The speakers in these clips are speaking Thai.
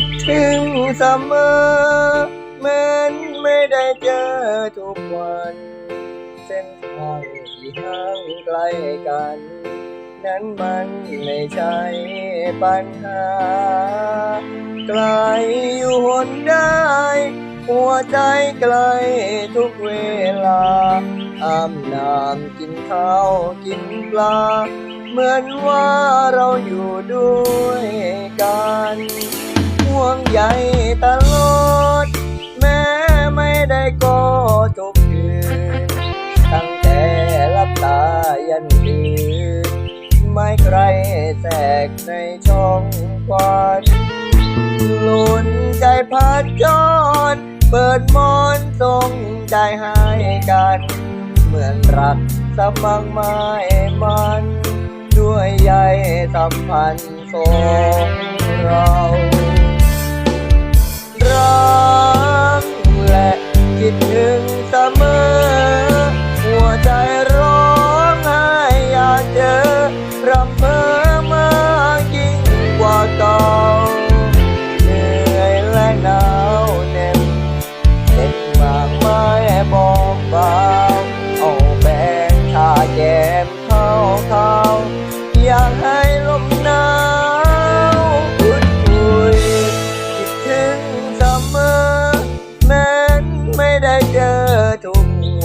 ดถึงเสมอเหมือนไม่ได้เจอทุกวัน เส้นทางที่ห่างไกลกัน นั้นมันไม่ใช่ปัญหาไกลอยู่หนได้ หัวใจไกลทุกเวลาอาบน้ำกินข้าวกินปลา เหมือนว่าเราอยู่ด้วยกัน ห่วงใยตลอด แม้ไม่ได้ก็ทุกคืนตั้งแต่ลับตายันตื่นไม่ใครแทรกในช่องควันหลุนใจพัดจอนเปิดมอนส่งใจให้กัน เหมือนรักสมังไม่มัน ด้วยใยสัมพันธ์ของเรา รัก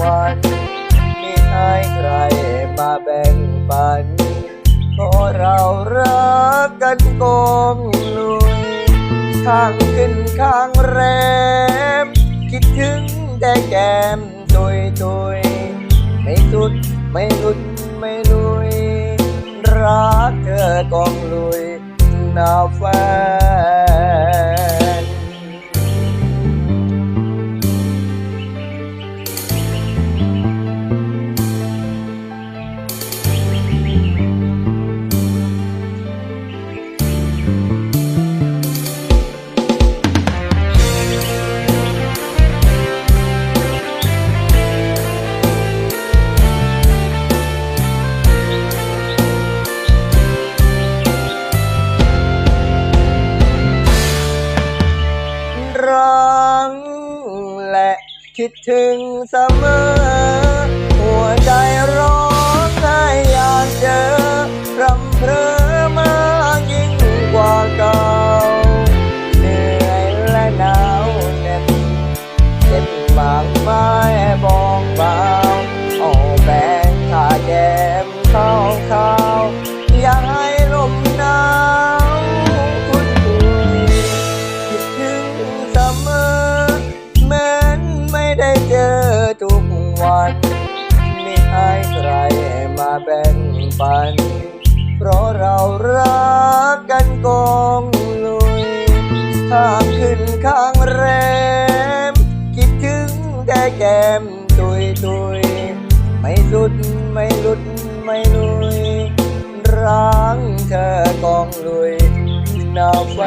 วันมีให้ใครมาแบ่งปันเพราะเรารักกันกองลุยข้างขึ้นข้างแรม คิดถึงแต่แก้มตุยตุยไม่สุดไม่หลุดไม่ลุย รักเธอกองลุยนาแฟ คิดถึงเสมอ หัวใจันไม่ให้ใครมาแบ่งปัน เพราะเรารักกันกองลุยข้างขึ้นข้างแรม คิดถึงแต่แก้มตุยตุยไม่สุดไม่หลุดไม่ลุยรังเธอกองลุยนาแฟ